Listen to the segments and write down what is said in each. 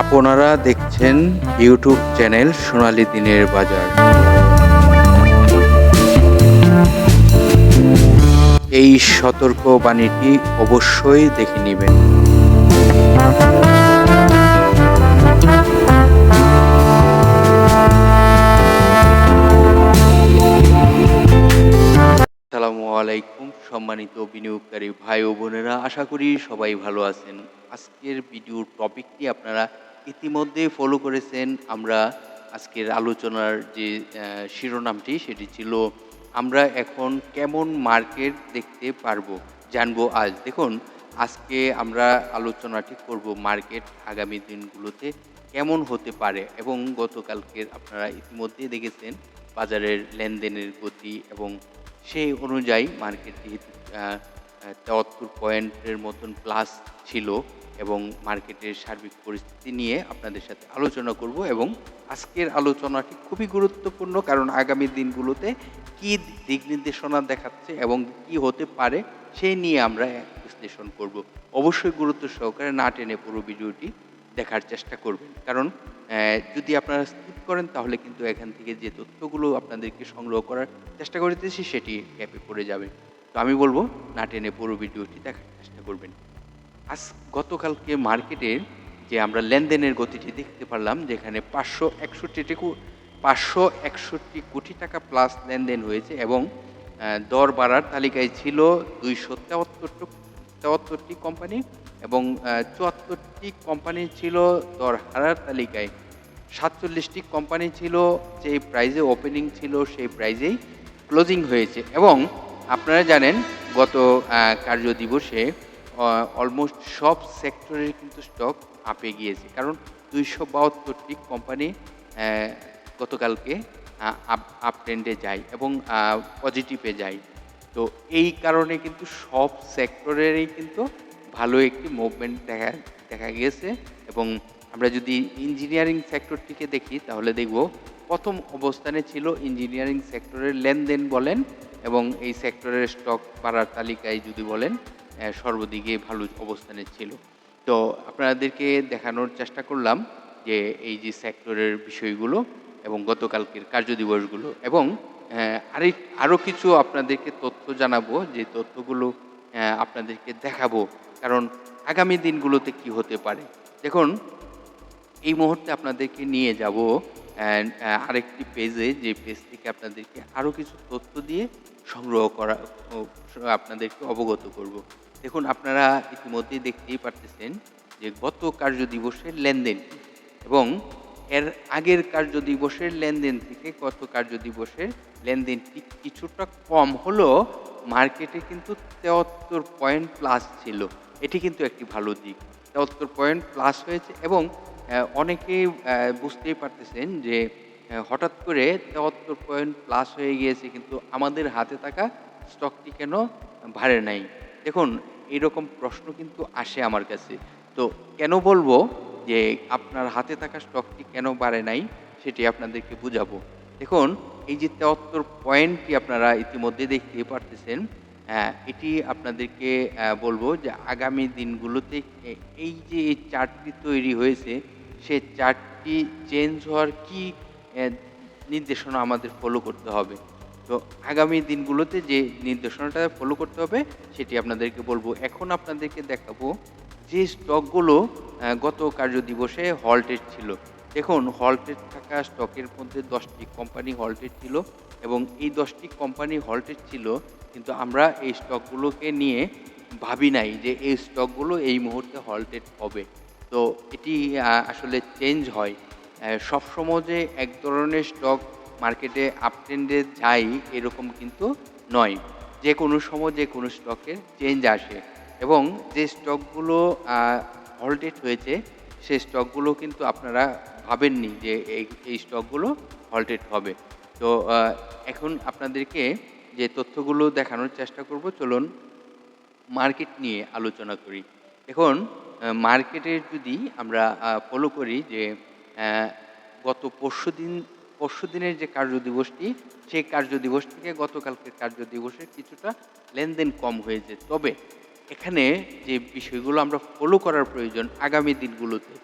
আপনারা দেখছেন YouTube channel সোনালী দিনের বাজার। এই সতর্ক বাণীটি অবশ্যই দেখে নেবেন। আসসালামু আলাইকুম, সম্মানিত বিনিয়োগকারী ভাই ও বোনেরা, আশা করি সবাই ভালো আছেন। আজকের ভিডিওর টপিকটি আপনারা ইতিমধ্যে ফলো করেছেন আমরা আজকের আলোচনার যে শিরোনামটি, সেটি ছিল আমরা এখন কেমন মার্কেট দেখতে পারব, জানব আজ। দেখুন, আজকে আমরা আলোচনাটি করব মার্কেট আগামী দিনগুলোতে কেমন হতে পারে এবং গতকালকের আপনারা ইতিমধ্যে দেখেছেন বাজারের লেনদেনের গতি এবং সেই অনুযায়ী মার্কেট যেহেতু তেয়াত্তর পয়েন্টের মতন প্লাস ছিল। এবং মার্কেটের সার্বিক পরিস্থিতি নিয়ে আপনাদের সাথে আলোচনা করব এবং আজকের আলোচনাটি খুবই গুরুত্বপূর্ণ কারণ আগামী দিনগুলোতে কি দিক নির্দেশনা দেখাচ্ছে এবং কি হতে পারে সেই নিয়ে আমরা বিশ্লেষণ করব। অবশ্যই গুরুত্ব সহকারে না টেনে পুরো ভিডিওটি দেখার চেষ্টা করবেন। কারণ যদি আপনারা স্কিপ করেন তাহলে কিন্তু এখান থেকে যে তথ্যগুলো আপনাদেরকে সংগ্রহ করার চেষ্টা করতেছি সেটি গ্যাপে পড়ে যাবে। তো আমি বলব, না টেনে পুরো ভিডিওটি দেখার চেষ্টা করবেন। আজ গতকালকে মার্কেটে যে আমরা লেনদেনের গতিটি দেখতে পারলাম, যেখানে পাঁচশো একষট্টি পাঁচশো একষট্টি কোটি টাকা প্লাস লেনদেন হয়েছে এবং দর বাড়ার তালিকায় ছিল দুইশো তেয়াত্তরটি কোম্পানি এবং চুয়াত্তরটি কোম্পানি ছিল দর হারার তালিকায়। সাতচল্লিশটি কোম্পানি ছিল যে প্রাইজে ওপেনিং ছিল, সেই প্রাইজেই ক্লোজিং হয়েছে। এবং আপনারা জানেন, গত কার্য দিবসে অলমোস্ট সব সেক্টরের কিন্তু স্টক আপে গিয়েছে। কারণ দুইশো বাহাত্তরটি কোম্পানি গতকালকে আপ আপ ট্রেন্ডে যায় এবং পজিটিভে যায়। তো এই কারণে কিন্তু সব সেক্টরেরই কিন্তু ভালো একটি মুভমেন্ট দেখা দেখা গিয়েছে এবং আমরা যদি ইঞ্জিনিয়ারিং সেক্টরটিকে দেখি, তাহলে দেখব প্রথম অবস্থানে ছিল ইঞ্জিনিয়ারিং সেক্টরের লেনদেন বলেন এবং এই সেক্টরের স্টক বাড়ার তালিকায় যদি বলেন সর্বদিকে ভালো অবস্থানে ছিল। তো আপনাদেরকে দেখানোর চেষ্টা করলাম যে এই যে সেক্টরের বিষয়গুলো এবং গতকালকের কার্যদিবসগুলো এবং আরেক আরও কিছু আপনাদেরকে তথ্য জানাব, যে তথ্যগুলো আপনাদেরকে দেখাবো। কারণ আগামী দিনগুলোতে কি হতে পারে? দেখুন, এই মুহূর্তে আপনাদেরকে নিয়ে যাব আরেকটি পেজে যে পেজ থেকে আপনাদেরকে আরও কিছু তথ্য দিয়ে সংগ্রহ করা আপনাদেরকে অবগত করব। দেখুন, আপনারা ইতিমধ্যেই দেখতেই পারতেছেন যে গত কার্য দিবসের লেনদেন এবং এর আগের কার্য দিবসের লেনদেন থেকে গত কার্য দিবসের লেনদেনটি কিছুটা কম হলেও মার্কেটে কিন্তু তেয়াত্তর পয়েন্ট প্লাস ছিল। এটি কিন্তু একটি ভালো দিক। তেয়াত্তর পয়েন্ট প্লাস হয়েছে এবং অনেকেই বুঝতেই পারতেছেন যে হঠাৎ করে তেয়াত্তর পয়েন্ট প্লাস হয়ে গিয়েছে, কিন্তু আমাদের হাতে থাকা স্টকটি কেন ভারে নাই? দেখুন এইরকম প্রশ্ন কিন্তু আসে আমার কাছে। তো কেন বলব যে আপনার হাতে থাকা স্টকটি কেন বাড়ে নাই সেটি আপনাদেরকে বুঝাবো। দেখুন, এই যে তেয়াত্তর পয়েন্টটি আপনারা ইতিমধ্যে দেখতে পারতেছেন হ্যাঁ এটি আপনাদেরকে বলব যে আগামী দিনগুলোতে এই যে এই চার্টটি তৈরি হয়েছে, সে চার্টটি চেঞ্জ হওয়ার কি নির্দেশনা আমাদের ফলো করতে হবে। তো আগামী দিনগুলোতে যে নির্দেশনাটা ফলো করতে হবে, সেটি আপনাদেরকে বলব। এখন আপনাদেরকে দেখাবো যে স্টকগুলো গত কার্য দিবসে হল্টেড ছিল। দেখুন হল্টেড থাকা স্টকের মধ্যে দশটি কোম্পানি হল্টেড ছিল এবং এই দশটি কোম্পানি হল্টেড ছিল, কিন্তু আমরা এই স্টকগুলোকে নিয়ে ভাবি নাই যে এই স্টকগুলো এই মুহূর্তে হল্টেড হবে। তো এটি আসলে চেঞ্জ হয়। সবসময় যে এক ধরনের স্টক মার্কেটে আপট্রেন্ডে যায় এরকম কিন্তু নয়। যে কোনো সময় যে কোনো স্টকের চেঞ্জ আসে এবং যে স্টকগুলো হল্টেড হয়েছে সেই স্টকগুলো কিন্তু আপনারা ভাবেননি যে এই এই স্টকগুলো হল্টেড হবে। তো এখন আপনাদেরকে যে তথ্যগুলো দেখানোর চেষ্টা করব, চলুন মার্কেট নিয়ে আলোচনা করি। এখন মার্কেটের যদি আমরা ফলো করি যে গত পরশু দিন পরশু দিনের যে কার্য দিবসটি সেই কার্য দিবস থেকে গতকালকের কার্য দিবসের কিছুটা লেনদেন কম হয়েছে। তবে এখানে যে বিষয়গুলো আমরা ফলো করার প্রয়োজন আগামী দিনগুলোতে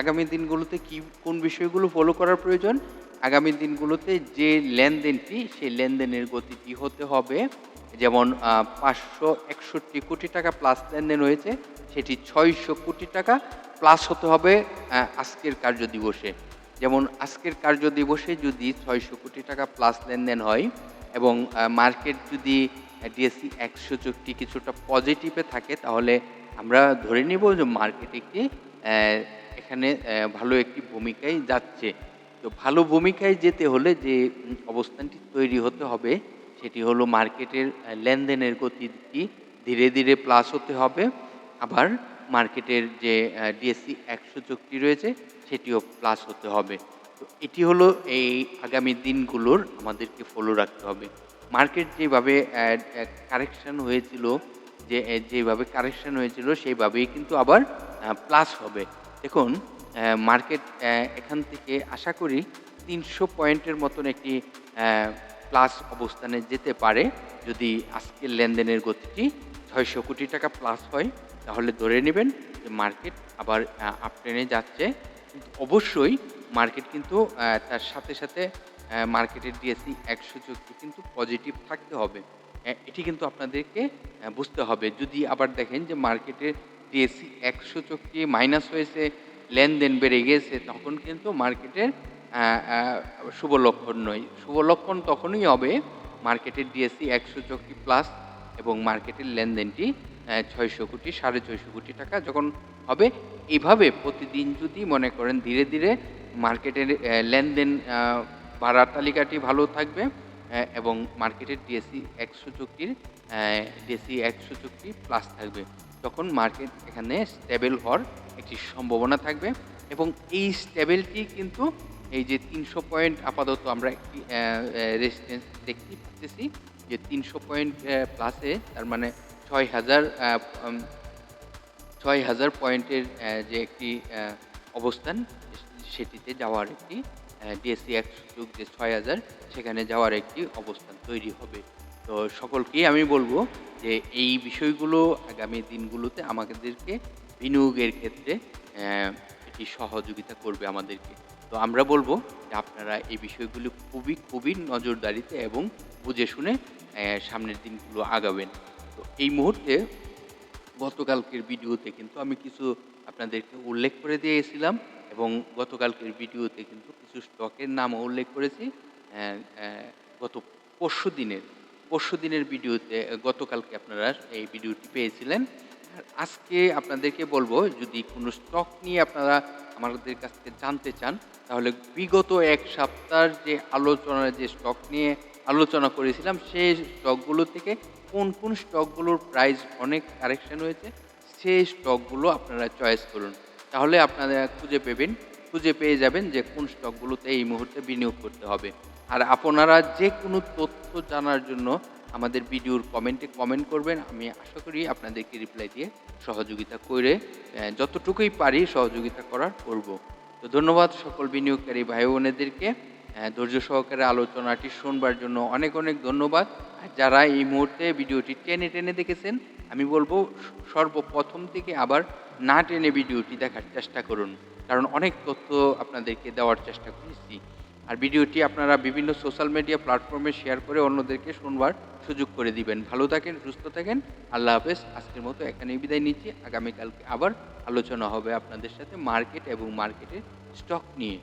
আগামী দিনগুলোতে কি, কোন বিষয়গুলো ফলো করার প্রয়োজন? আগামী দিনগুলোতে যে লেনদেনটি, সেই লেনদেনের গতিটি হতে হবে? যেমন পাঁচশো একষট্টি কোটি টাকা প্লাস লেনদেন হয়েছে, সেটি ছয়শো কোটি টাকা প্লাস হতে হবে আজকের কার্য দিবসে যেমন আজকের কার্য দিবসে যদি ছয়শো কোটি টাকা প্লাস লেনদেন হয় এবং মার্কেট যদি ডিএসসি একশো চুক্তি কিছুটা পজিটিভে থাকে, তাহলে আমরা ধরে নিব যে মার্কেট একটি এখানে ভালো একটি ভূমিকায় যাচ্ছে। তো ভালো ভূমিকায় যেতে হলে যে অবস্থানটি তৈরি হতে হবে, সেটি হলো মার্কেটের লেনদেনের গতিটি ধীরে ধীরে প্লাস হতে হবে। আবার মার্কেটের যে ডিএসসি একশো চুক্তি রয়েছে, সেটিও প্লাস হতে হবে। তো এটি হলো এই আগামী দিনগুলোর আমাদেরকে ফলো রাখতে হবে। মার্কেট যেভাবে কারেকশন হয়েছিল, যে যেভাবে কারেকশন হয়েছিল, সেইভাবেই কিন্তু আবার প্লাস হবে। দেখুন মার্কেট এখান থেকে আশা করি তিনশো পয়েন্টের মতন একটি প্লাস অবস্থানে যেতে পারে, যদি আজকের লেনদেনের গতিটি ছয়শো কোটি টাকা প্লাস হয়। তাহলে ধরে নেবেন যে মার্কেট আবার আপট্রেনে যাচ্ছে। কিন্তু অবশ্যই মার্কেট কিন্তু তার সাথে সাথে মার্কেটের ডিএসসি একশো চুক্তি কিন্তু পজিটিভ থাকতে হবে। এটি কিন্তু আপনাদেরকে বুঝতে হবে। যদি আবার দেখেন যে মার্কেটের ডিএসসি একশো চুক্তি মাইনাস হয়েছে, লেনদেন বেড়ে গেছে, তখন কিন্তু মার্কেটের শুভ লক্ষণ নয়। শুভ লক্ষণ তখনই হবে মার্কেটের ডিএসসি একশো চুক্তি প্লাস এবং মার্কেটের লেনদেনটি ছয়শো কোটি, সাড়ে ছয়শো কোটি টাকা যখন হবে এইভাবে প্রতিদিন যদি মনে করেন ধীরে ধীরে মার্কেটের লেনদেন বাড়ার তালিকাটি ভালো থাকবে এবং মার্কেটের ডিএসসি একশো চুক্তির ডিএসসি একশো চুক্তি প্লাস থাকবে, তখন মার্কেট এখানে স্টেবল হওয়ার একটি সম্ভাবনা থাকবে, এবং এই স্টেবিলিটি কিন্তু এই যে তিনশো পয়েন্ট আপাতত আমরা একটি রেজিস্ট্যান্স দেখতে পাচ্ছি, যে তিনশো পয়েন্ট প্লাসে তার মানে ছয় হাজার ছয় হাজার পয়েন্টের যে একটি অবস্থান, সেটিতে যাওয়ার একটি ডিএসসি একশো যুগ যে ছয় হাজার, সেখানে যাওয়ার একটি অবস্থান তৈরি হবে। তো সকলকেই আমি বলব যে এই বিষয়গুলো আগামী দিনগুলোতে আমাদেরকে বিনিয়োগের ক্ষেত্রে এটি সহযোগিতা করবে আমাদেরকে। তো আমরা বলব যে আপনারা এই বিষয়গুলো খুবই খুবই নজরদারিতে এবং বুঝে শুনে সামনের দিনগুলো আগাবেন। এই মুহূর্তে গতকালকের ভিডিওতে কিন্তু আমি কিছু আপনাদেরকে উল্লেখ করে দিয়েছিলাম এবং গতকালকের ভিডিওতে কিন্তু কিছু স্টকের নামও উল্লেখ করেছি। আহ, আহ, গত পরশু দিনের পরশু দিনের ভিডিওতে গতকালকে আপনারা এই ভিডিওটি পেয়েছিলেন। আর আজকে আপনাদেরকে বলব যদি কোনো স্টক নিয়ে আপনারা আমাদের কাছ থেকে জানতে চান তাহলে বিগত এক সপ্তাহের যে আলোচনার যে স্টক নিয়ে আলোচনা করেছিলাম, সেই স্টকগুলো থেকে কোন কোন স্টকগুলোর প্রাইস অনেক কারেকশন হয়েছে, সেই স্টকগুলো আপনারা চয়েস করুন। তাহলে আপনারা খুঁজে পেবেন, খুঁজে পেয়ে যাবেন যে কোন স্টকগুলোতে এই মুহূর্তে বিনিয়োগ করতে হবে। আর আপনারা যে কোনো তথ্য জানার জন্য আমাদের ভিডিওর কমেন্টে কমেন্ট করবেন, আমি আশা করি আপনাদেরকে রিপ্লাই দিয়ে সহযোগিতা করে যতটুকুই পারি সহযোগিতা করার করব তো ধন্যবাদ সকল বিনিয়োগকারী ভাই বোনেদেরকে ধৈর্য সহকারে আলোচনাটি শুনবার জন্য অনেক অনেক ধন্যবাদ। যারা এই মুহূর্তে ভিডিওটি টেনে টেনে দেখেছেন, আমি বলব সর্বপ্রথম থেকে আবার না টেনে ভিডিওটি দেখার চেষ্টা করুন। কারণ অনেক তথ্য আপনাদেরকে দেওয়ার চেষ্টা করেছি। আর ভিডিওটি আপনারা বিভিন্ন সোশ্যাল মিডিয়া প্ল্যাটফর্মে শেয়ার করে অন্যদেরকে শুনবার সুযোগ করে দিবেন। ভালো থাকেন, সুস্থ থাকেন। আল্লাহ হাফেজ। আজকের মতো এখানেই বিদায় নিচ্ছি। আগামীকালকে আবার আলোচনা হবে আপনাদের সাথে মার্কেট এবং মার্কেটের স্টক নিয়ে।